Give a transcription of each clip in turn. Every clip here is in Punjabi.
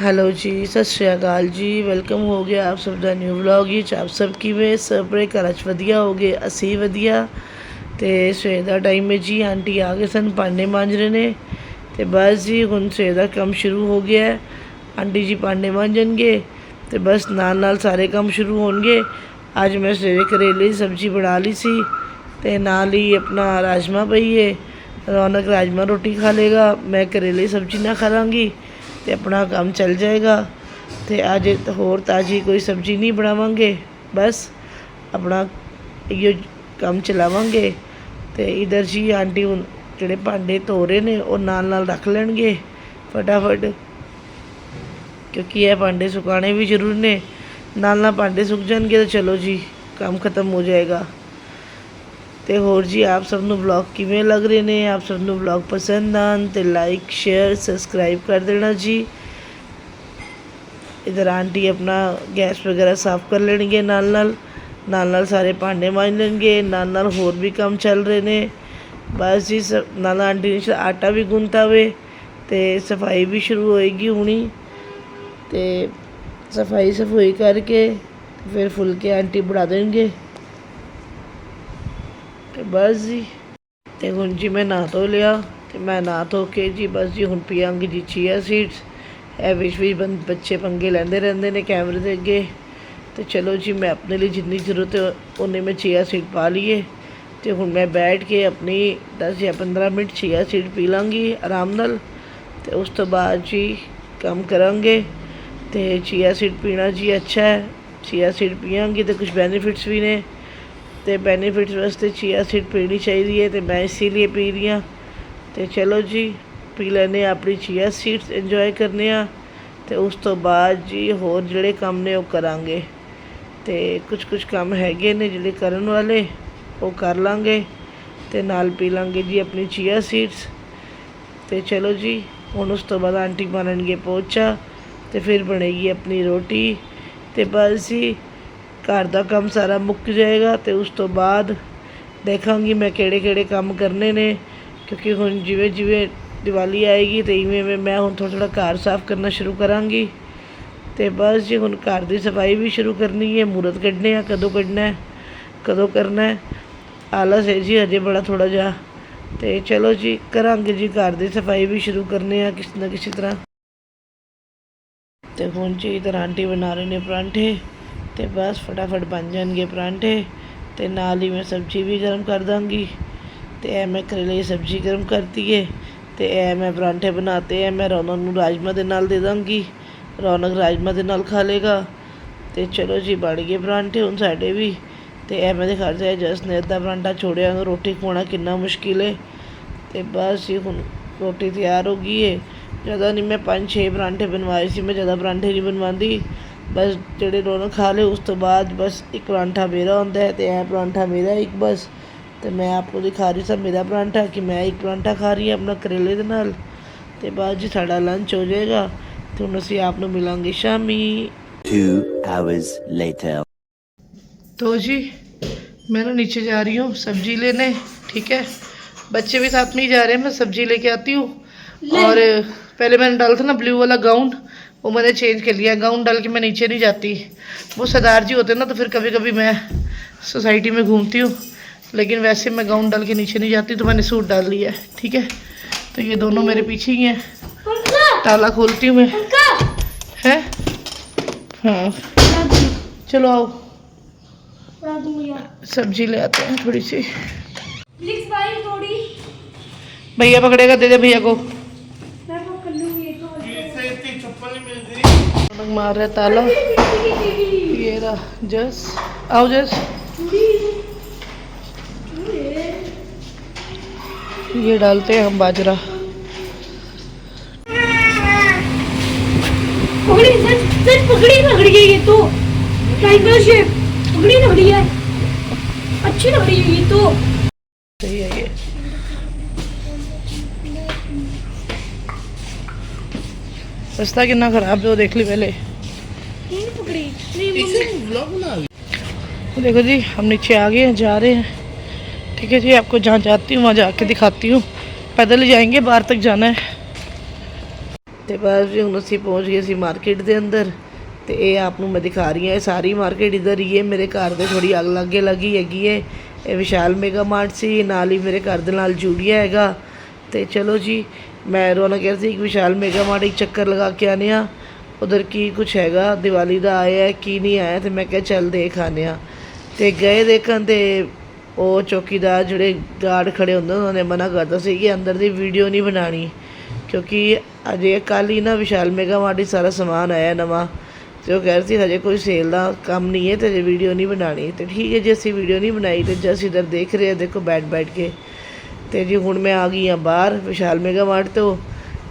ਹੈਲੋ ਜੀ ਸਤਿ ਸ਼੍ਰੀ ਅਕਾਲ ਜੀ ਵੈਲਕਮ ਹੋ ਗਿਆ ਆਪ ਸਭ ਦਾ ਨਿਊ ਵਲੌਗ ਵਿੱਚ ਆਪ ਸਭ ਕਿਵੇਂ ਸਭਰੇ ਘਰਾਂ 'ਚ ਵਧੀਆ ਹੋ ਗਏ ਅਸੀਂ ਵਧੀਆ ਤੇ ਸਵੇਰ ਦਾ ਟਾਈਮ ਹੈ ਜੀ ਆਂਟੀ ਆ ਗਏ ਸਨ ਭਾਂਡੇ ਮਾਂਜ ਰਹੇ ਨੇ ਤੇ ਬਸ ਜੀ ਹੁਣ ਸਵੇਰ ਦਾ ਕੰਮ ਸ਼ੁਰੂ ਹੋ ਗਿਆ ਹੈ ਆਂਟੀ ਜੀ ਭਾਂਡੇ ਮਾਂਜਣਗੇ ਤੇ ਬਸ ਨਾਲ ਨਾਲ ਸਾਰੇ ਕੰਮ ਸ਼ੁਰੂ ਹੋਣਗੇ ਅੱਜ ਮੈਂ ਸਵੇਰੇ ਕਰੇਲੇ ਦੀ ਸਬਜ਼ੀ ਬਣਾ ਲਈ ਸੀ ਤੇ ਨਾਲ ਹੀ ਆਪਣਾ ਰਾਜਮਾ ਪਈਏ ਰੌਣਕ ਰਾਜਮਾ ਰੋਟੀ ਖਾ ਲੇਗਾ ਮੈਂ ਕਰੇਲੇ ਦੀ ਸਬਜ਼ੀ ਨਾ ਖਾਵਾਂਗੀ ਤੇ ਆਪਣਾ ਕੰਮ ਚੱਲ ਜਾਏਗਾ ਤੇ ਅੱਜ ਹੋਰ ਤਾਜੀ ਕੋਈ ਸਬਜ਼ੀ ਨਹੀਂ ਬਣਾਵਾਂਗੇ। ਬਸ ਆਪਣਾ ਇਹੋ ਕੰਮ ਚਲਾਵਾਂਗੇ ਤੇ ਇਧਰ ਜੀ ਆਂਟੀ ਹੁਣ ਜਿਹੜੇ ਭਾਂਡੇ ਧੋ ਰਹੇ ਨੇ ਉਹ ਨਾਲ ਨਾਲ ਰੱਖ ਲੈਣਗੇ ਫਟਾਫਟ। ਕਿਉਂਕਿ ਇਹ ਭਾਂਡੇ ਸੁਕਾਣੇ ਵੀ ਜ਼ਰੂਰੀ ਨੇ। ਨਾਲ ਨਾਲ ਭਾਂਡੇ ਸੁੱਕ ਜਾਣਗੇ ਤਾਂ ਚਲੋ ਜੀ, ਕੰਮ ਖਤਮ ਹੋ ਜਾਏਗਾ। ਤੇ ਹੋਰ ਜੀ, ਆਪ ਸਭ ਨੂੰ ਵਲੌਗ ਕਿਵੇਂ ਲੱਗ ਰਹੇ ਨੇ? ਆਪ ਸਭ ਨੂੰ ਵਲੌਗ ਪਸੰਦ ਆਣ ਤੇ ਲਾਈਕ ਸ਼ੇਅਰ ਸਬਸਕ੍ਰਾਈਬ ਕਰ ਦੇਣਾ ਜੀ। ਇਧਰ ਆਂਟੀ ਆਪਣਾ ਗੈਸ ਵਗੈਰਾ ਸਾਫ਼ ਕਰ ਲੈਣਗੇ ਨਾਲ ਨਾਲ। ਨਾਲ ਨਾਲ ਸਾਰੇ ਭਾਂਡੇ ਮਾਂਜ ਲੈਣਗੇ। ਨਾਲ ਨਾਲ ਹੋਰ ਵੀ ਕੰਮ ਚੱਲ ਰਹੇ ਨੇ। ਬਸ ਜੀ, ਸਭ ਨਾਲ ਆਂਟੀ ਨੇ ਆਟਾ ਵੀ ਗੁੰਨਤਾ ਵੇ ਤੇ ਸਫ਼ਾਈ ਵੀ ਸ਼ੁਰੂ ਹੋਏਗੀ ਹੁਣੀ। ਤੇ ਸਫ਼ਾਈ ਸਫੋਈ ਕਰਕੇ ਫਿਰ ਫੁਲਕੇ ਆਂਟੀ ਬਣਾ ਦੇਣਗੇ। ਬਸ ਜੀ। ਤੇ ਹੁਣ ਜੀ ਮੈਂ ਨਹਾ ਧੋ ਲਿਆ ਤੇ ਮੈਂ ਨਹਾ ਧੋ ਕੇ ਜੀ ਬਸ ਜੀ ਹੁਣ ਪੀਵਾਂਗੀ ਜੀ ਚੀਆ ਸੀਡਸ ਇਹ ਵਿੱਚ ਵੀ ਬੰ, ਬੱਚੇ ਪੰਗੇ ਲੈਂਦੇ ਰਹਿੰਦੇ ਨੇ ਕੈਮਰੇ ਦੇ ਅੱਗੇ। ਤੇ ਚਲੋ ਜੀ ਮੈਂ ਆਪਣੇ ਲਈ ਜਿੰਨੀ ਜ਼ਰੂਰਤ ਹੈ ਉਹਨੇ ਮੈਂ ਚੀਆ ਸੀਡ ਪਾ ਲਈਏ। ਤੇ ਹੁਣ ਮੈਂ ਬੈਠ ਕੇ ਆਪਣੀ 10 ਜਾਂ 15 ਮਿੰਟ ਚੀਆ ਸੀਡ ਪੀ ਲਾਂਗੀ ਆਰਾਮ ਨਾਲ। ਤੇ ਉਸ ਤੋਂ ਬਾਅਦ ਜੀ ਕੰਮ ਕਰਾਂਗੇ। ਤੇ ਚੀਆ ਸੀਡ ਪੀਣਾ ਜੀ ਅੱਛਾ ਹੈ। ਚੀਆ ਸੀਡ ਪੀਆਂਗੀ ਤੇ ਕੁਝ ਬੈਨੀਫਿਟਸ ਵੀ ਨੇ। ਤੇ ਬੈਨੀਫਿਟਸ ਵਾਸਤੇ ਚੀਆ ਸੀਡ ਪੀਣੀ ਚਾਹੀਦੀ ਹੈ ਤੇ ਮੈਂ ਇਸੇ ਲਈ ਪੀ ਰਹੀ ਹਾਂ। ਤੇ ਚਲੋ ਜੀ, ਪੀ ਲੈਨੇ ਹਾਂ ਆਪਣੀ ਚੀਆ ਸੀਡਸ ਇੰਜੋਏ ਕਰਨੇ ਆ ਤੇ ਉਸ ਤੋਂ ਬਾਅਦ ਜੀ ਹੋਰ ਜਿਹੜੇ ਕੰਮ ਨੇ ਉਹ ਕਰਾਂਗੇ। ਤੇ ਕੁਝ ਕੁਝ ਕੰਮ ਹੈਗੇ ਨੇ ਜਿਹੜੇ ਕਰਨ ਵਾਲੇ, ਉਹ ਕਰ ਲਾਂਗੇ। ਤੇ ਨਾਲ ਪੀ ਲਾਂਗੇ ਜੀ ਆਪਣੀ ਚੀਆ ਸੀਡਸ ਤੇ ਚਲੋ ਜੀ, ਹੁਣ ਉਸ ਤੋਂ ਬਾਅਦ ਆਂਟੀ ਬਣਨਗੇ ਪੋਚਾ। ਤੇ ਫਿਰ ਬਣੇਗੀ ਆਪਣੀ ਰੋਟੀ। ਤੇ ਬਸ ਜੀ ਘਰ ਦਾ ਕੰਮ ਸਾਰਾ ਮੁੱਕ ਜਾਏਗਾ ਅਤੇ ਉਸ ਤੋਂ ਬਾਅਦ ਦੇਖਾਂਗੀ ਮੈਂ ਕਿਹੜੇ ਕਿਹੜੇ ਕੰਮ ਕਰਨੇ ਨੇ, ਕਿਉਂਕਿ ਹੁਣ ਜਿਵੇਂ ਜਿਵੇਂ ਦੀਵਾਲੀ ਆਏਗੀ ਤੇ ਇਵੇਂ ਇਵੇਂ ਮੈਂ ਹੁਣ ਥੋੜ੍ਹਾ ਥੋੜ੍ਹਾ ਘਰ ਸਾਫ਼ ਕਰਨਾ ਸ਼ੁਰੂ ਕਰਾਂਗੀ। ਤੇ ਬਸ ਜੀ, ਹੁਣ ਘਰ ਦੀ ਸਫ਼ਾਈ ਵੀ ਸ਼ੁਰੂ ਕਰਨੀ ਹੈ, ਮੂਰਤ ਕੱਢਣੇ ਆ, ਕਦੋਂ ਕੱਢਣਾ ਹੈ, ਕਦੋਂ ਕਰਨਾ ਹੈ। ਆਲਸ ਹੈ ਜੀ, ਹਜੇ ਬੜਾ ਥੋੜਾ ਜਿਹਾ। ਤੇ ਚਲੋ ਜੀ, ਕਰਾਂਗੇ ਜੀ, ਘਰ ਦੀ ਸਫ਼ਾਈ ਵੀ ਸ਼ੁਰੂ ਕਰਨੇ ਆ, ਕਿਸੇ ਨਾ ਕਿਸੇ ਤਰ੍ਹਾਂ। ਤੇ ਹੁਣ ਜੀ, ਇਧਰ ਆਂਟੀ ਬਣਾ ਰਹੇ ਨੇ ਪਰਾਂਠੇ। ਤੇ ਬਸ ਫਟਾਫਟ ਬਣ ਜਾਣਗੇ ਪਰਾਂਠੇ ਤੇ ਨਾਲ ਹੀ ਮੈਂ ਸਬਜ਼ੀ ਵੀ ਗਰਮ ਕਰ ਦਾਂਗੀ। ਤੇ ਇਹ ਮੈਂ ਕਰੇਲੇ ਦੀ ਸਬਜ਼ੀ ਗਰਮ ਕਰਤੀ ਏ ਤੇ ਇਹ ਮੈਂ ਪਰਾਂਠੇ ਬਣਾਤੇ ਐ ਮੈਂ ਰੌਣਕ ਨੂੰ ਰਾਜਮਾ ਦੇ ਨਾਲ ਦੇ ਦਾਂਗੀ। ਰੌਣਕ ਰਾਜਮਾ ਦੇ ਨਾਲ ਖਾ ਲੇਗਾ। ਤੇ ਚਲੋ ਜੀ, ਬਣ ਗਏ ਪਰਾਂਠੇ ਹੁਣ ਸਾਡੇ ਵੀ। ਤੇ ਇਹ ਮੈਂ ਦਿਖਾ ਰਿਹਾ ਜਸ ਨੇ ਅੱਧਾ ਪਰਾਂਠਾ ਛੋੜਿਆ ਉਹਨੂੰ ਰੋਟੀ ਖਵਾਉਣਾ ਕਿੰਨਾ ਮੁਸ਼ਕਿਲ ਏ। ਤੇ ਬਸ ਜੀ, ਹੁਣ ਰੋਟੀ ਤਿਆਰ ਹੋ ਗਈ ਏ। ਜ਼ਿਆਦਾ ਨਹੀਂ, ਮੈਂ ਪੰਜ ਛੇ ਪਰਾਂਠੇ ਬਣਵਾਏ ਸੀ, ਮੈਂ ਜ਼ਿਆਦਾ ਪਰਾਂਠੇ ਨਹੀਂ ਬਣਵਾਉਂਦੀ। ਬਸ ਜਿਹੜੇ ਰੌਣਕ ਖਾ ਲਏ ਉਸ ਤੋਂ ਬਾਅਦ ਬਸ ਇੱਕ ਪਰਾਂਠਾ ਮੇਰਾ ਹੁੰਦਾ ਹੈ ਤੇ ਇਹ ਪਰਾਂਠਾ ਮੇਰਾ ਇੱਕ ਬਸ ਤੇ ਮੈਂ ਆਪ ਨੂੰ ਦਿਖਾ ਰਹੀ ਸਾਂ ਮੇਰਾ ਪਰਾਂਠਾ ਕਿ ਮੈਂ ਇੱਕ ਪਰਾਂਠਾ ਖਾ ਰਹੀ ਹਾਂ ਆਪਣਾ ਕਰੇਲੇ ਦੇ ਨਾਲ ਤੇ ਬਾਅਦ ਜੀ ਸਾਡਾ ਲੰਚ ਹੋ ਜਾਏਗਾ ਤੇ ਹੁਣ ਅਸੀਂ ਆਪ ਨੂੰ ਮਿਲਾਂਗੇ ਸ਼ਾਮੀ Two hours later. तो जी मैं ना नीचे जा रही हूँ सब्जी लेने ठीक है बच्चे भी साथ में ही जा रहे हैं मैं सब्जी लेके आती हूँ और पहले मैंने डाला था ना ब्लू वाला गाउन वो मैंने चेंज कर लिया गाउन डाल के मैं नीचे नहीं जाती। वो सरदार जी होते हैं ना तो फिर कभी कभी मैं सोसाइटी में घूमती हूँ। लेकिन वैसे मैं गाउन डाल के नीचे नहीं जाती तो मैंने सूट डाल लिया है ठीक है? तो ये दोनों मेरे पीछे ही हैं। ताला खोलती हूँ मैं। है? हाँ। चलो आओ। सब्ज़ी ले आते हैं थोड़ी सी। भैया पकड़ेगा दे दे भैया को मैं पकड़ लूँगी एक और रौनक मार रहा ताला। ये रहा जस। आओ जस। ये डालते हैं हम बाजरा। पकड़ी सच सच पकड़ी लग रही है ये तो। ट्राइंगल शेप पकड़ी लग रही है। अच्छी लग रही है ये तो। सही है ये। रास्ता कितना खराब है वो देख ली पहले नहीं पकड़ी नहीं मम्मी देखो जी हम नीचे आ गए हैं जा रहे हैं ठीक है जी आपको जहाँ जाती हूँ वहाँ जाके दिखाती हूँ पैदल ही जाएंगे बाहर तक जाना है ਤੇ ਬਸ ਜੀ ਹੁਣ ਅਸੀਂ ਪਹੁੰਚ ਗਏ ਸੀ ਮਾਰਕੀਟ ਦੇ ਅੰਦਰ ਤੇ ਇਹ ਆਪ ਨੂੰ ਮੈਂ ਦਿਖਾ ਰਹੀ ਹਾਂ ਇਹ ਸਾਰੀ ਮਾਰਕੀਟ ਇਧਰ ਹੀ ਹੈ ਮੇਰੇ ਘਰ ਦੇ ਥੋੜੀ ਅੱਗ ਲੱਗੇ ਲੱਗੀ ਹੈਗੀ ਹੈ ਇਹ ਵਿਸ਼ਾਲ ਮੇਗਾ ਮਾਰਟ ਸੀ ਨਾਲ ਹੀ ਮੇਰੇ ਘਰ ਦੇ ਨਾਲ ਜੂੜੀਆ ਹੈਗਾ ਤੇ ਚਲੋ ਜੀ ਮੈਂ ਰੋਣਾ ਕਹਿ ਰਹੀ ਸੀ ਕਿ ਵਿਸ਼ਾਲ ਮੇਗਾ ਮਾਰਟ ਇੱਕ ਚੱਕਰ ਲਗਾ ਕੇ ਆਨੇ ਆ ਉਧਰ ਕੀ ਕੁਝ ਹੈਗਾ? ਦੀਵਾਲੀ ਦਾ ਆਇਆ ਕੀ ਨਹੀਂ ਆਇਆ? ਤੇ ਮੈਂ ਕਿਹਾ ਚੱਲ ਦੇਖ ਆਨੇ ਆ ਤੇ ਗਏ ਦੇਖਣ ਤੇ ਉਹ ਚੌਕੀਦਾਰ ਜਿਹੜੇ ਗਾਰਡ ਖੜੇ ਹੁੰਦੇ ਉਹਨਾਂ ਨੇ ਮਨਾ ਕਰਤਾ ਸੀ ਕਿ ਅੰਦਰ ਦੀ ਵੀਡੀਓ ਨਹੀਂ ਬਣਾਣੀ ਕਿਉਂਕਿ ਅਜੇ ਕੱਲ੍ਹ ਹੀ ਨਾ ਵਿਸ਼ਾਲ ਮੇਗਾ ਮਾਰਟ ਹੀ ਸਾਰਾ ਸਮਾਨ ਆਇਆ ਨਵਾਂ। ਤੇ ਉਹ ਕਹਿ ਰਹੇ ਸੀ, ਹਜੇ ਕੋਈ ਸੇਲ ਦਾ ਕੰਮ ਨਹੀਂ ਹੈ ਤੇ ਹਜੇ ਵੀਡੀਓ ਨਹੀਂ ਬਣਾਣੀ ਤੇ ਠੀਕ ਹੈ, ਜੇ ਅਸੀਂ ਵੀਡੀਓ ਨਹੀਂ ਬਣਾਈ ਤੇ ਅਸੀਂ ਇਧਰ ਦੇਖ ਰਹੇ ਆ ਦੇਖੋ ਬੈਠ ਬੈਠ ਕੇ ਤੇ ਜੀ ਹੁਣ ਮੈਂ ਆ ਗਈ ਆ ਬਾਹਰ ਵਿਸ਼ਾਲ ਮੇਗਾ ਮਾਰਟ ਤੋਂ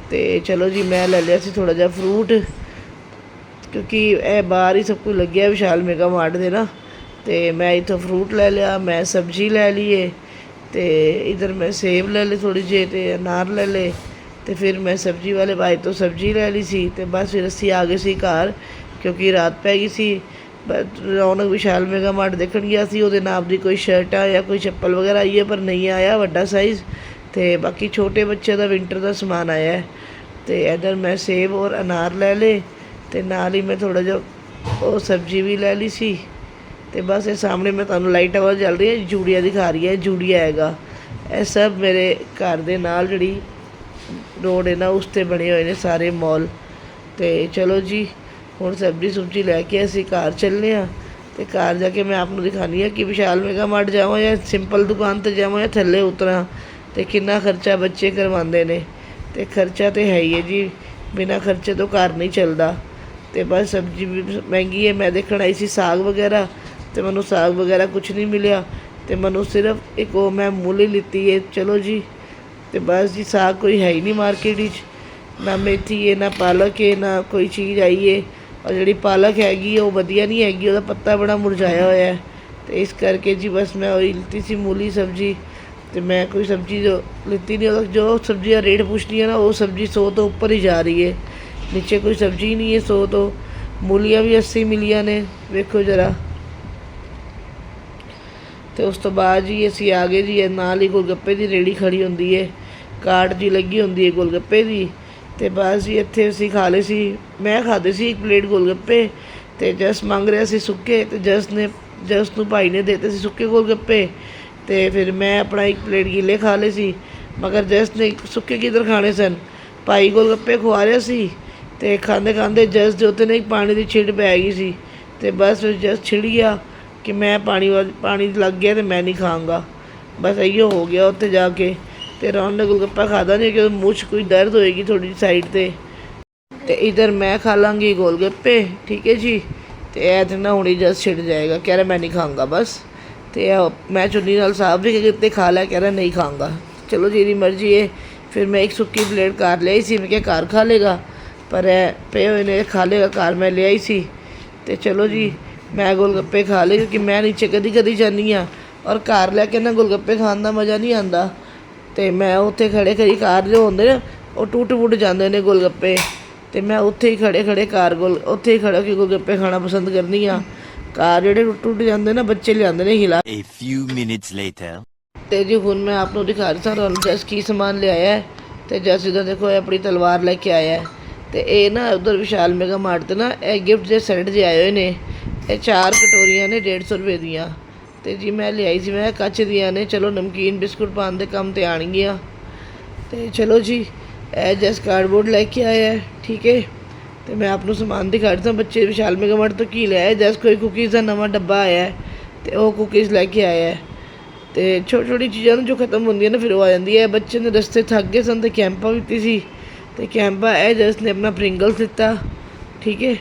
ਤੇ ਚਲੋ ਜੀ ਮੈਂ ਲੈ ਲਿਆ ਸੀ ਥੋੜਾ ਜਿਹਾ ਫਰੂਟ ਕਿਉਂਕਿ ਇਹ ਬਾਹਰ ਹੀ ਸਭ ਕੁਝ ਲੱਗਿਆ ਵਿਸ਼ਾਲ ਮੇਗਾ ਮਾਰਟ ਦੇ ਨਾ। ਤੇ ਮੈਂ ਇਥੋਂ ਫਰੂਟ ਲੈ ਲਿਆ, ਮੈਂ ਸਬਜ਼ੀ ਲੈ ਲਈਏ ਤੇ ਇਧਰ ਮੈਂ ਸੇਬ ਲੈ ਲਏ ਥੋੜੀ ਜਿਹੀ ਤੇ ਅਨਾਰ ਲੈ ਲਏ ਤੇ ਫਿਰ ਮੈਂ ਸਬਜ਼ੀ ਵਾਲੇ ਭਾਈ ਤੋਂ ਸਬਜ਼ੀ ਲੈ ਲਈ ਸੀ ਤੇ ਬਸ ਫਿਰ ਅਸੀਂ ਆ ਗਏ ਸੀ ਘਰ, ਕਿਉਂਕਿ ਰਾਤ ਪੈ ਗਈ ਸੀ। ਰੌਣਕ ਵਿਸ਼ਾਲ ਮੇਗਾ ਮਾਰਟ ਦੇਖਣ ਗਿਆ ਸੀ, ਉਹਦੇ ਨਾਮ ਦੀ ਕੋਈ ਸ਼ਰਟਾਂ ਜਾਂ ਕੋਈ ਚੱਪਲ ਵਗੈਰਾ ਆਈ ਹੈ, ਪਰ ਨਹੀਂ ਆਇਆ, ਵੱਡਾ ਸਾਈਜ਼ ਤੇ ਬਾਕੀ ਛੋਟੇ ਬੱਚੇ ਦਾ ਵਿੰਟਰ ਦਾ ਸਮਾਨ ਆਇਆ ਹੈ। ਤੇ ਇਧਰ ਮੈਂ ਸੇਬ ਔਰ ਅਨਾਰ ਲੈ ਲਏ, ਤੇ ਨਾਲ ਹੀ ਮੈਂ ਥੋੜਾ ਜਿਹਾ ਉਹ ਸਬਜ਼ੀ ਵੀ ਲੈ ਲਈ ਸੀ। ਤੇ ਬਸ ਇਹ ਸਾਹਮਣੇ ਮੈਂ ਤੁਹਾਨੂੰ ਲਾਈਟ ਆਵਾਜ਼ ਚੱਲ ਰਹੀ ਹੈ, ਜੂੜੀਆ ਦਿਖਾ ਰਹੀ ਹੈ, ਜੂੜੀਆ ਹੈਗਾ। ਇਹ ਸਭ ਮੇਰੇ ਘਰ ਦੇ ਨਾਲ ਜਿਹੜੀ ਰੋਡ ਹੈ ਨਾ, ਉਸ ਤੇ ਬਣੇ ਹੋਏ ਨੇ ਸਾਰੇ ਮਾਲ ਤੇ ਚਲੋ ਜੀ ਹੁਣ ਸਬਜ਼ੀ ਸੁਬਜ਼ੀ ਲੈ ਕੇ ਅਸੀਂ ਘਰ ਚੱਲਨੇ ਆ ਤੇ ਘਰ ਜਾ ਕੇ ਮੈਂ ਆਪ ਨੂੰ ਦਿਖਾਣੀ ਆ ਕਿ ਵਿਸ਼ਾਲ ਮੇਗਾ ਮਾਰਟ ਜਾਵਾਂ ਜਾਂ ਸਿੰਪਲ ਦੁਕਾਨ ਤੇ ਜਾਵਾਂ ਜਾਂ ਥੱਲੇ ਉਤਰਾਂ ਤੇ ਕਿੰਨਾ ਖਰਚਾ ਬੱਚੇ ਕਰਵਾਉਂਦੇ ਨੇ ਤੇ ਖਰਚਾ ਤੇ ਹੈ ਹੀ ਹੈ ਜੀ, ਬਿਨਾ ਖਰਚੇ ਤੋਂ ਘਰ ਨਹੀਂ ਚੱਲਦਾ। ਤੇ ਬਸ ਸਬਜ਼ੀ ਵੀ ਮਹਿੰਗੀ ਹੈ, ਮੈਂ ਦੇਖਣ ਆਈ ਸੀ ਸਾਗ ਵਗੈਰਾ ਤੇ ਮੈਨੂੰ ਸਾਗ ਵਗੈਰਾ ਕੁਝ ਨਹੀਂ ਮਿਲਿਆ ਤੇ ਮੈਨੂੰ ਸਿਰਫ ਇੱਕ ਉਹ ਮੈਂ ਮੂਲੀ ਲਿੱਤੀ ਹੈ, ਚਲੋ ਜੀ। ਤੇ ਬਸ ਜੀ, ਸਾਗ ਕੋਈ ਹੈ ਹੀ ਨਹੀਂ ਮਾਰਕੀਟ ਵਿੱਚ, ਨਾ ਮੇਥੀ ਹੈ, ਨਾ ਪਾਲਕ ਹੈ, ਨਾ ਕੋਈ ਚੀਜ਼ ਆਈ ਹੈ। ਔਰ ਜਿਹੜੀ ਪਾਲਕ ਹੈਗੀ, ਉਹ ਵਧੀਆ ਨਹੀਂ ਹੈਗੀ, ਉਹਦਾ ਪੱਤਾ ਬੜਾ ਮੁਰਝਾਇਆ ਹੋਇਆ ਹੈ। ਤੇ ਇਸ ਕਰਕੇ ਜੀ ਬਸ ਮੈਂ ਉਹ ਲਿੱਤੀ ਸੀ ਮੂਲੀ ਸਬਜ਼ੀ। ਤੇ ਮੈਂ ਕੋਈ ਸਬਜ਼ੀ ਜੋ ਲਿੱਤੀ ਨਹੀਂ, ਉਹਦਾ ਜੋ ਸਬਜ਼ੀ ਦਾ ਰੇਟ ਪੁੱਛਦੀ ਹੈ ਨਾ, ਉਹ ਸਬਜ਼ੀ 100 ਤੋਂ ਉੱਪਰ ਹੀ ਜਾ ਰਹੀ ਹੈ। ਨੀਚੇ ਕੋਈ ਸਬਜ਼ੀ ਨਹੀਂ ਹੈ 100 ਤੋਂ। ਮੂਲੀਆਂ ਵੀ 80 ਮਿਲੀਆਂ ਨੇ, ਵੇਖੋ ਜਰਾ। ਤੇ ਉਸ ਤੋਂ ਬਾਅਦ ਜੀ ਅਸੀਂ ਆ ਗਏ ਜੀ ਨਾਲ ਹੀ ਗੋਲਗੱਪੇ ਦੀ ਰੇੜੀ ਖੜੀ ਹੁੰਦੀ ਹੈ। ਕਾਰਟ ਜੀ ਲੱਗੀ ਹੁੰਦੀ ਹੈ ਗੋਲਗੱਪੇ ਦੀ। ਤੇ ਬਸ ਜੀ, ਇੱਥੇ ਅਸੀਂ ਖਾ ਲਏ ਸੀ। ਮੈਂ ਖਾਦੇ ਸੀ ਇੱਕ ਪਲੇਟ ਗੋਲਗੱਪੇ ਤੇ ਜਸ ਮੰਗ ਰਿਹਾ ਸੀ ਸੁੱਕੇ ਤੇ ਜਸ ਨੇ, ਜਸ ਨੂੰ ਭਾਈ ਨੇ ਦਿੱਤੇ ਸੀ ਸੁੱਕੇ ਗੋਲਗੱਪੇ ਤੇ ਫਿਰ ਮੈਂ ਆਪਣਾ ਇੱਕ ਪਲੇਟ ਗਿੱਲੇ ਖਾ ਲਏ ਸੀ। ਮਗਰ ਜਸ ਨੇ ਸੁੱਕੇ ਕਿੱਧਰ ਖਾਣੇ ਸਨ? ਭਾਈ ਗੋਲਗੱਪੇ ਖਵਾ ਰਿਹਾ ਸੀ ਤੇ ਖਾਂਦੇ ਖਾਂਦੇ ਜਸ ਦੇ ਉੱਤੇ ਨਾ ਪਾਣੀ ਦੀ ਛਿੜ ਪੈ ਗਈ ਸੀ ਤੇ ਬਸ ਫਿਰ ਜਸ ਛਿੜ ਗਿਆ ਕਿ ਮੈਂ ਪਾਣੀ ਵੱਲ, ਪਾਣੀ ਲੱਗ ਗਿਆ ਤੇ ਮੈਂ ਨਹੀਂ ਖਾਵਾਂਗਾ ਬਸ ਇਹੋ ਹੋ ਗਿਆ ਉੱਥੇ ਜਾ ਕੇ। ਤੇ ਰੌਣ ਨੇ ਗੋਲਗੱਪਾ ਖਾਦਾ ਨਹੀਂ ਕਿ ਮੂੰਹ 'ਚ ਕੋਈ ਦਰਦ ਹੋਏਗੀ ਥੋੜੀ ਸਾਈਡ ਤੇ। ਤੇ ਇਧਰ ਮੈਂ ਖਾ ਲਾਂਗੀ ਗੋਲਗੱਪੇ, ਠੀਕ ਹੈ ਜੀ? ਤੇ ਇਹ ਤੇ ਨਾ ਹੁਣੀ ਜਸ ਛਿੜ ਜਾਏਗਾ। ਕਹਿ ਰਿਹਾ ਮੈਂ ਨਹੀਂ ਖਾਵਾਂਗਾ ਬਸ। ਤੇ ਮੈਂ ਚੁੰਨੀ ਨਾਲ ਸਾਫ਼ ਵੀ ਕਿਤੇ ਖਾ ਲਿਆ ਕਹਿ ਰਿਹਾ ਨਹੀਂ ਖਾਵਾਂਗਾ ਚਲੋ ਜਿਹਦੀ ਮਰਜ਼ੀ ਹੈ ਫਿਰ ਮੈਂ ਇੱਕ ਸੁੱਕੀ ਪਲੇਟ ਕਰ ਲਈ ਸੀ, ਮੈਂ ਕਿਹਾ ਘਰ ਖਾ ਲੇਗਾ ਪਰ ਇਹ ਪਏ ਹੋਏ ਨੇ ਖਾ ਲੇਗਾ ਘਰ ਮੈਂ ਲਿਆਈ ਸੀ। ਤੇ ਚਲੋ ਜੀ, ਮੈਂ ਗੋਲਗੱਪੇ ਖਾ ਲਏ ਕਿਉਂਕਿ ਮੈਂ ਨੀਚੇ ਕਦੀ ਕਦੀ ਜਾਂਦੀ ਹਾਂ। ਔਰ ਘਰ ਲੈ ਕੇ ਨਾ ਗੋਲਗੱਪੇ ਖਾਣ ਦਾ ਮਜ਼ਾ ਨਹੀਂ ਆਂਦਾ ਤੇ ਮੈਂ ਉੱਥੇ ਖੜੇ ਖੜੀ ਕਾਰ ਜੋ ਹੁੰਦੇ ਨੇ ਉਹ ਟੁੱਟ ਫੁੱਟ ਜਾਂਦੇ ਨੇ ਗੋਲਗੱਪੇ। ਤੇ ਮੈਂ ਉੱਥੇ ਹੀ ਖੜੇ ਖੜੇ ਕਾਰ ਗੋਲ ਉੱਥੇ ਹੀ ਖੜਾ ਕੇ ਗੋਲਗੱਪੇ ਖਾਣਾ ਪਸੰਦ ਕਰਨੀ ਆ ਕਾਰ ਜਿਹੜੇ ਟੁੱਟ ਟੁੱਟ ਜਾਂਦੇ ਨਾ ਬੱਚੇ ਲਿਆਂਦੇ ਨੇ ਹਿਲਾ। A few minutes later. ਤੇ ਜੀ ਹੁਣ ਮੈਂ ਆਪ ਨੂੰ ਦਿਖਾ ਰਹੀ ਤੁਹਾਨੂੰ ਜਸ ਕੀ ਸਮਾਨ ਲਿਆਇਆ ਹੈ। ਤੇ ਜਸ ਇਧਰ ਦੇਖੋ ਇਹ ਆਪਣੀ ਤਲਵਾਰ ਲੈ ਕੇ ਆਇਆ ਹੈ। ਤੇ ਇਹ ਨਾ ਉਧਰ ਵਿਸ਼ਾਲ ਮੇਗਾ ਮਾਰਟ ਤੇ ਨਾ ਇਹ ਗਿਫਟ ਦੇ ਸੈੱਟ ਜੇ ਆਏ ਹੋਏ ਨੇ। ਇਹ ਚਾਰ ਕਟੋਰੀਆਂ ਨੇ 150 ਰੁਪਏ ਦੀਆਂ। ਤੇ ਜੀ ਮੈਂ ਲਿਆਈ ਸੀ, ਮੈਂ ਕੱਚ ਦੀਆਂ ਨੇ, ਚਲੋ ਨਮਕੀਨ ਬਿਸਕੁਟ ਪਾਉਣ ਦੇ ਕੰਮ ਤੇ ਆਣਗੀਆਂ ਤੇ ਚਲੋ ਜੀ, ਇਹ ਜਸ ਕਾਰਡਬੋਰਡ ਲੈ ਕੇ ਆਇਆ ਠੀਕ ਹੈ? ਤੇ ਮੈਂ ਆਪ ਨੂੰ ਸਮਾਨ ਦਿਖਾ ਰਹੀ ਬੱਚੇ ਵਿਸ਼ਾਲ ਮੇਗਾ ਮਾਰਟ ਤੋਂ ਕੀ ਲਿਆਇਆ ਜਸ ਕੋਈ ਕੁਕੀਜ਼ ਦਾ ਨਵਾਂ ਡੱਬਾ ਆਇਆ ਹੈ, ਤੇ ਉਹ ਕੁਕੀਜ਼ ਲੈ ਕੇ ਆਇਆ ਹੈ। ਤੇ ਛੋਟੀ ਛੋਟੀ ਚੀਜ਼ਾਂ ਨੂੰ ਜੋ ਖਤਮ ਹੁੰਦੀਆਂ ਨੇ, ਫਿਰ ਉਹ ਆ ਜਾਂਦੀ ਹੈ। ਬੱਚੇ ਨੇ ਰਸਤੇ ਥੱਕ ਗਏ ਸਨ ਤੇ ਕੈਂਪਾ ਵੀ ਦਿੱਤੀ ਸੀ। ਤੇ ਕੈਂਪਾ, ਇਹ ਜਸ ਨੇ ਆਪਣਾ ਪ੍ਰਿੰਗਲਸ ਦਿੱਤਾ, ਠੀਕ ਹੈ?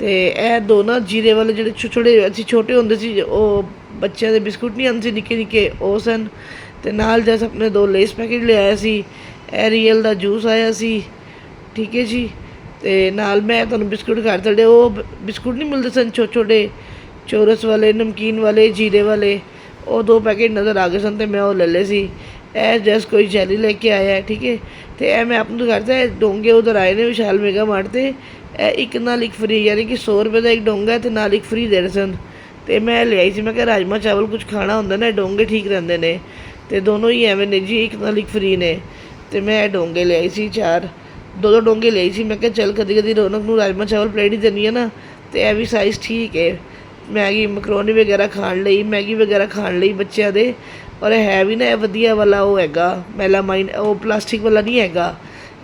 ਤੇ ਇਹ ਦੋ ਨਾ ਜੀਰੇ ਵਾਲੇ ਜਿਹੜੇ ਛੋ- ਛੋਟੇ, ਅਸੀਂ ਛੋਟੇ ਹੁੰਦੇ ਸੀ, ਉਹ ਬੱਚਿਆਂ ਦੇ ਬਿਸਕੁਟ ਨਹੀਂ ਆਉਂਦੇ ਸੀ, ਨਿੱਕੇ ਨਿੱਕੇ, ਉਹ ਸਨ। ਤੇ ਨਾਲ ਜਸ ਆਪਣੇ ਦੋ ਲੇਸ ਪੈਕੇਟ ਲਿਆਇਆ ਸੀ, ਇਹ ਰੀਅਲ ਦਾ ਜੂਸ ਆਇਆ ਸੀ, ਠੀਕ ਹੈ ਜੀ। ਤੇ ਨਾਲ ਮੈਂ ਤੁਹਾਨੂੰ ਬਿਸਕੁਟ ਘਰ ਤੁਹਾਡੇ ਉਹ ਬਿਸਕੁਟ ਨਹੀਂ ਮਿਲਦੇ ਸਨ ਛੋਟੇ ਛੋਟੇ, ਚੋਰਸ ਵਾਲੇ, ਨਮਕੀਨ ਵਾਲੇ, ਜੀਰੇ ਵਾਲੇ, ਉਹ ਦੋ ਪੈਕੇਟ ਨਜ਼ਰ ਆ ਗਏ ਸਨ ਤੇ ਮੈਂ ਉਹ ਲੈ ਲਏ ਸੀ। ਇਹ ਜਸ ਕੋਈ ਜੈਲੀ ਲੈ ਕੇ ਆਇਆ, ਠੀਕ ਹੈ। ਤੇ ਇਹ ਮੈਂ ਆਪ ਨੂੰ ਕਰਦਾ ਡੋਂਗੇ ਉਧਰ ਆਏ ਨੇ ਵਿਸ਼ਾਲ ਮੇਗਾ ਮਾਰਟ ਤੇ ਇਹ ਇੱਕ ਨਾਲ ਇੱਕ ਫ੍ਰੀ ਯਾਨੀ ਕਿ 100 ਰੁਪਏ ਦਾ ਇੱਕ ਡੋਂਗਾ ਹੈ ਤੇ ਨਾਲ ਇੱਕ ਫ੍ਰੀ ਦੇ ਰਹੇ ਸਨ। ਤੇ ਮੈਂ ਲਿਆਈ ਸੀ, ਮੈਂ ਕਿਹਾ ਰਾਜਮਾ ਚਾਵਲ ਕੁਝ ਖਾਣਾ ਹੁੰਦਾ ਨਾ ਡੋਂਗੇ ਠੀਕ ਰਹਿੰਦੇ ਨੇ। ਤੇ ਦੋਨੋਂ ਹੀ ਐਵੇਂ ਨੇ ਜੀ, ਇੱਕ ਨਾਲ ਇੱਕ ਫ੍ਰੀ ਨੇ। ਤੇ ਮੈਂ ਇਹ ਡੋਂਗੇ ਲਿਆਈ ਸੀ, ਚਾਰ, ਦੋ ਦੋ ਡੋਂਗੇ ਲਈ ਸੀ। ਮੈਂ ਕਿਹਾ ਚੱਲ ਕਦੀ ਕਦੀ ਰੌਣਕ ਨੂੰ ਰਾਜਮਾ ਚਾਵਲ ਪਲੇਟ ਹੀ ਦਿੰਦੀ ਹੈ ਨਾ, ਤੇ ਇਹ ਵੀ ਸਾਈਜ਼ ਠੀਕ ਹੈ ਮੈਗੀ, ਮਕਰੋਨੀ ਵਗੈਰਾ ਖਾਣ ਲਈ, ਮੈਗੀ ਵਗੈਰਾ ਖਾਣ ਲਈ ਬੱਚਿਆਂ ਦੇ। ਔਰ ਇਹ ਹੈ ਵੀ ਨਾ, ਇਹ ਵਧੀਆ ਵਾਲਾ ਉਹ ਹੈਗਾ, ਮੈਲਾਮਾਈਨ, ਉਹ ਪਲਾਸਟਿਕ ਵਾਲਾ ਨਹੀਂ ਹੈਗਾ।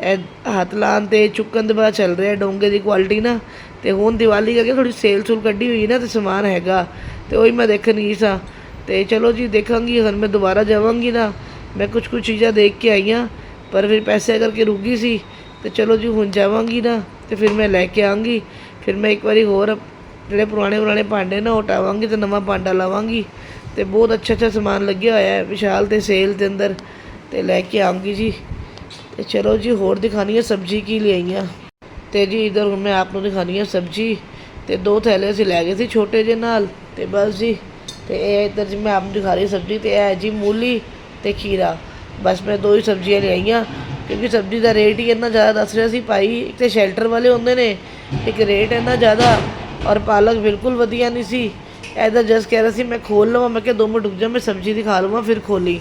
ਇਹ ਹੱਥ ਲਾਉਣ ਤੇ ਚੁੱਕਣ ਦੇ ਬਾਅਦ ਚੱਲ ਰਿਹਾ ਡੋਂਗੇ ਦੀ ਕੁਆਲਿਟੀ ਨਾ। ਤੇ ਹੁਣ ਦੀਵਾਲੀ ਕਰਕੇ ਥੋੜੀ ਸੇਲ ਸੂਲ ਕੱਢੀ ਹੋਈ ਨਾ ਤੇ ਸਮਾਨ ਹੈਗਾ। ਤੇ ਉਹੀ ਮੈਂ ਦੇਖਣ ਗਈ ਸਾਂ। ਤੇ ਚਲੋ ਜੀ, ਦੇਖਾਂਗੀ, ਹੁਣ ਮੈਂ ਦੁਬਾਰਾ ਜਾਵਾਂਗੀ ਨਾ। ਮੈਂ ਕੁਝ ਕੁਝ ਚੀਜ਼ਾਂ ਦੇਖ ਕੇ ਆਈਆਂ ਪਰ ਫਿਰ ਪੈਸੇ ਕਰਕੇ ਰੁਕ ਗਈ ਸੀ। ਤੇ ਚਲੋ ਜੀ, ਹੁਣ ਜਾਵਾਂਗੀ ਨਾ, ਤੇ ਫਿਰ ਮੈਂ ਲੈ ਕੇ ਆਵਾਂਗੀ। ਫਿਰ ਮੈਂ ਇੱਕ ਵਾਰੀ ਹੋਰ ਜਿਹੜੇ ਪੁਰਾਣੇ ਪੁਰਾਣੇ ਭਾਂਡੇ ਨਾ ਉਟਾਵਾਂਗੀ ਤੇ ਨਵਾਂ ਭਾਂਡਾ ਲਾਵਾਂਗੀ। ਤੇ ਬਹੁਤ ਅੱਛਾ ਅੱਛਾ ਸਮਾਨ ਲੱਗਿਆ ਹੋਇਆ ਹੈ, ਵਿਸ਼ਾਲ ਤੇ ਸੇਲ ਦੇ ਅੰਦਰ। ਤੇ ਲੈ ਕੇ ਆਵਾਂਗੀ ਜੀ। ਤੇ ਚਲੋ ਜੀ, ਹੋਰ ਦਿਖਾਣੀ ਹੈ ਸਬਜ਼ੀ ਕੀ ਲਿਆਈਆਂ। ਤੇ ਜੀ, ਇਧਰ ਹੁਣ ਮੈਂ ਆਪ ਨੂੰ ਦਿਖਾਣੀ ਹੈ ਸਬਜ਼ੀ। ਤੇ ਦੋ ਥੈਲੇ ਅਸੀਂ ਲੈ ਗਏ ਸੀ ਛੋਟੇ ਜਿਹੇ ਨਾਲ, ਤੇ ਬਸ ਜੀ। ਤੇ ਇਹ ਇਧਰ ਜੀ ਮੈਂ ਆਪ ਨੂੰ ਦਿਖਾ ਰਹੀ ਸਬਜ਼ੀ, ਤੇ ਇਹ ਹੈ ਜੀ ਮੂਲੀ ਤੇ ਖੀਰਾ। ਬਸ ਮੈਂ ਦੋ ਹੀ ਸਬਜ਼ੀਆਂ ਲਿਆਈਆਂ, ਕਿਉਂਕਿ ਸਬਜ਼ੀ ਦਾ ਰੇਟ ਹੀ ਇੰਨਾ ਜ਼ਿਆਦਾ ਦੱਸ ਰਿਹਾ ਸੀ। ਭਾਈ ਇੱਕ ਤੇ ਸ਼ੈਲਟਰ ਵਾਲੇ ਹੁੰਦੇ ਨੇ, ਇੱਕ ਰੇਟ ਇੰਨਾ ਜ਼ਿਆਦਾ, ਔਰ ਪਾਲਕ ਬਿਲਕੁਲ ਵਧੀਆ ਨਹੀਂ ਸੀ। ਐਦਾ ਜਸ ਕਹਿ ਰਿਹਾ ਸੀ, ਮੈਂ ਖੋਲ ਲਵਾਂ, ਮੈਂ ਕਿਹਾ ਦੋ ਮਿੰਟ ਰੁਕ ਜਾ, ਮੈਂ ਸਬਜ਼ੀ ਦਿਖਾ ਲਵਾਂ, ਫਿਰ ਖੋਲੀ।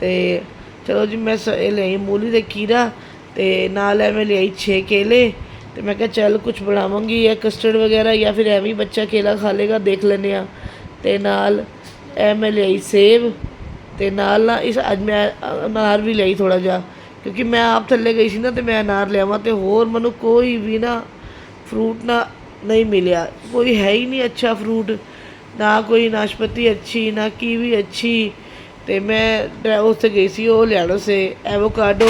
ਤੇ ਚਲੋ ਜੀ, ਮੈਂ ਸ- ਇਹ ਲਈ ਮੂਲੀ ਦੇ ਖੀਰਾ ਤੇ ਨਾਲ ਐ ਮੈਂ ਲਈ 6 ਕੇਲੇ ਤੇ ਮੈਂ ਕਿਹਾ ਚੱਲ ਕੁਝ ਬਣਾਵਾਂਗੀ, ਜਾਂ ਕਸਟਰਡ ਵਗੈਰਾ ਜਾਂ ਫਿਰ ਐਵੇਂ ਹੀ ਬੱਚਾ ਕੇਲਾ ਖਾ ਲੇਗਾ ਦੇਖ ਲੈਂਦੇ ਆ ਤੇ ਨਾਲ ਐ ਮੈਂ ਲਈ ਸੇਬ ਤੇ ਨਾਲ ਨਾ ਇਸ, ਅੱਜ ਮੈਂ ਅਨਾਰ ਵੀ ਲਈ ਥੋੜਾ ਜਿਹਾ, ਕਿਉਂਕਿ ਮੈਂ ਆਪ ਥੱਲੇ ਗਈ ਸੀ ਨਾ ਤੇ ਮੈਂ ਅਨਾਰ ਲਿਆਵਾਂ ਤੇ ਹੋਰ ਮੈਨੂੰ ਕੋਈ ਵੀ ਨਾ ਫਰੂਟ ਨਾ ਨਹੀਂ ਮਿਲਿਆ। ਕੋਈ ਹੈ ਹੀ ਨਹੀਂ ਅੱਛਾ ਫਰੂਟ ਨਾ ਕੋਈ ਨਾਸ਼ਪਤੀ ਅੱਛੀ, ਨਾ ਕੀਵੀ ਅੱਛੀ ਤੇ ਮੈਂ ਡਰਾ- ਉੱਥੇ ਗਈ ਸੀ, ਉਹ ਲੈਣਾ ਸੀ ਐਵੋਕਾਡੋ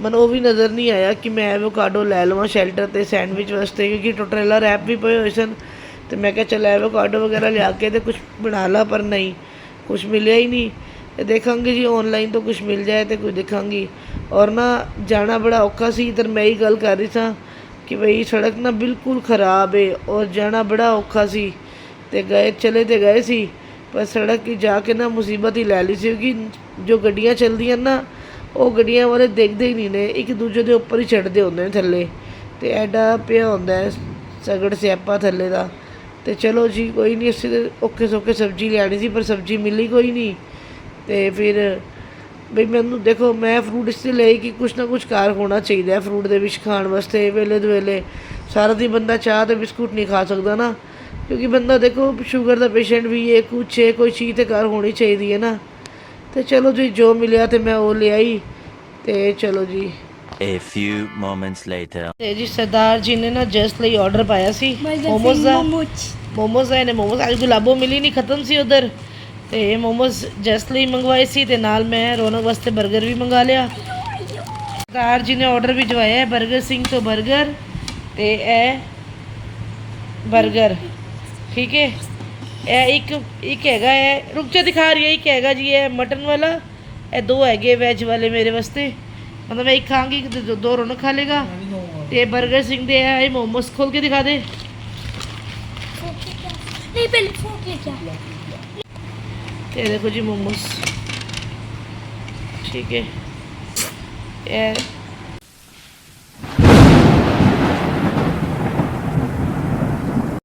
ਮੈਨੂੰ ਉਹ ਵੀ ਨਜ਼ਰ ਨਹੀਂ ਆਇਆ ਕਿ ਮੈਂ ਐਵੋਕਾਡੋ ਲੈ ਲਵਾਂ ਸ਼ੈਲਟਰ ਤੇ ਸੈਂਡਵਿਚ ਵਾਸਤੇ, ਕਿਉਂਕਿ ਟੋਟਰੇਲਾ ਰੈਪ ਵੀ ਪਏ ਹੋਏ ਸਨ। ਤੇ ਮੈਂ ਕਿਹਾ ਚੱਲ ਐਵੋਕਾਡੋ ਵਗੈਰਾ ਲਿਆ ਕੇ ਤੇ ਕੁਝ ਬਣਾ ਲਾ, ਪਰ ਨਹੀਂ ਕੁਝ ਮਿਲਿਆ ਹੀ ਨਹੀਂ। ਤੇ ਦੇਖਾਂਗੇ ਜੀ ਆਨਲਾਈਨ ਤੋਂ ਕੁਝ ਮਿਲ ਜਾਏ ਤੇ ਕੁਝ ਦੇਖਾਂਗੀ। ਔਰ ਨਾ ਜਾਣਾ ਬੜਾ ਔਖਾ ਸੀ, ਇਧਰ ਮੈਂ ਹੀ ਗੱਲ ਕਰ ਰਹੀ ਸਾਂ ਕਿ ਭਈ ਸੜਕ ਨਾ ਬਿਲਕੁਲ ਖਰਾਬ ਹੈ ਔਰ ਜਾਣਾ ਬੜਾ ਔਖਾ ਸੀ। ਤੇ ਗਏ, ਚਲੇ ਤੇ ਗਏ ਸੀ। ਪਰ ਸੜਕ ਕੀ ਜਾ ਕੇ ਨਾ ਮੁਸੀਬਤ ਹੀ ਲੈ ਲਈ ਸੀ ਕਿਉਂਕਿ ਜੋ ਗੱਡੀਆਂ ਚੱਲਦੀਆਂ ਨਾ, ਉਹ ਗੱਡੀਆਂ ਵਾਲੇ ਦੇਖਦੇ ਹੀ ਨਹੀਂ ਨੇ। ਇੱਕ ਦੂਜੇ ਦੇ ਉੱਪਰ ਹੀ ਚੜਦੇ ਹੁੰਦੇ ਨੇ ਥੱਲੇ। ਤੇ ਐਡਾ ਪਿਆ ਹੁੰਦਾ ਹੈ ਸਗੜ ਸਿਆਪਾ ਥੱਲੇ ਦਾ। ਤੇ ਚਲੋ ਜੀ, ਕੋਈ ਨਹੀਂ, ਅਸੀਂ ਤੇ ਔਖੇ ਸੌਖੇ ਸਬਜ਼ੀ ਲਿਆਣੀ ਸੀ, ਪਰ ਸਬਜ਼ੀ ਮਿਲੀ ਕੋਈ ਨਹੀਂ। ਤੇ ਫਿਰ ਬਈ ਮੈਨੂੰ ਦੇਖੋ, ਮੈਂ ਫਰੂਟ ਇਸ ਲਈ ਲਈ ਕਿ ਕੁਛ ਨਾ ਕੁਛ ਕਾਰ ਹੋਣਾ ਚਾਹੀਦਾ ਹੈ ਫਰੂਟ ਦੇ ਵਿੱਚ ਖਾਣ ਵਾਸਤੇ ਵੇਲੇ ਦੇ ਵੇਲੇ ਸਾਰਾ ਦਿਨ ਬੰਦਾ ਚਾਹ ਤੇ ਬਿਸਕੁਟ ਨਹੀਂ ਖਾ ਸਕਦਾ ਨਾ। ਕਿਉਂਕਿ ਬੰਦਾ ਦੇਖੋ ਸ਼ੂਗਰ ਦਾ ਪੇਸ਼ੈਂਟ ਵੀ ਇਹ ਕੁਛ ਹੈ ਕੋਈ ਚੀਜ਼ ਤੇ ਕਰ ਹੋਣੀ ਚਾਹੀਦੀ ਹੈ ਨਾ। ਤੇ ਚਲੋ ਜੀ ਜੋ ਮਿਲਿਆ ਤੇ ਮੈਂ ਉਹ ਲਿਆਈ। ਤੇ ਚਲੋ ਜੀ। A few moments later ਤੇ ਜੀ ਸਰਦਾਰ ਜੀ ਨੇ ਨਾ ਜਸਟ ਲਈ ਆਰਡਰ ਪਾਇਆ ਸੀ। ਮੋਮੋਸ ਦਾ। ਮੋਮੋਸ ਆਏ ਨੇ ਮੋਮੋਸ ਅੱਜ ਗੁਲਾਬੋ ਮਿਲੀ ਨਹੀਂ ਖਤਮ ਸੀ ਉਧਰ। ਤੇ ਮੋਮੋਜ਼ ਜਸਟ ਲਈ ਮੰਗਵਾਏ ਸੀ ਤੇ ਨਾਲ ਮੈਂ ਰੋਨਕ ਵਾਸਤੇ 버ਗਰ ਵੀ ਮੰਗਾ ਲਿਆ। ਸਰਦਾਰ ਜੀ ਨੇ ਆਰਡਰ ਵੀ ਜਵਾਇਆ ਹੈ 버ਗਰ ਸਿੰਘ ਤੋਂ 버ਗਰ ਤੇ ਇਹ 버ਗਰ ਠੀਕ ਹੈ? ਇਹ ਇੱਕ ਇੱਕ ਹੈਗਾ ਹੈ। ਰੁਕ ਜਾ ਦਿਖਾ ਰਹੀ ਹੈ। ਇੱਕ ਹੈਗਾ ਜੀ ਇਹ ਮਟਨ ਵਾਲਾ। ਇਹ ਦੋ ਹੈਗੇ ਵੈਜ ਵਾਲੇ ਮੇਰੇ ਵਾਸਤੇ। ਮਤਲਬ ਮੈਂ ਇੱਕ ਖਾਂਗੀ ਤੇ ਦੋ ਰੋਣ ਖਾ ਲੇਗਾ ਤੇ 버ਗਰ ਸਿੰਘ ਦੇ ਆ ਇਹ ਮੋਮੋਸ ਖੋਲ ਕੇ ਦਿਖਾ ਦੇ। ਨਹੀਂ ਪਹਿਲੇ ਫੋਕ ਲੈ ਤੇ ਦੇਖੋ ਜੀ ਮੋਮੋਸ। ਠੀਕ ਹੈ। ਇਹ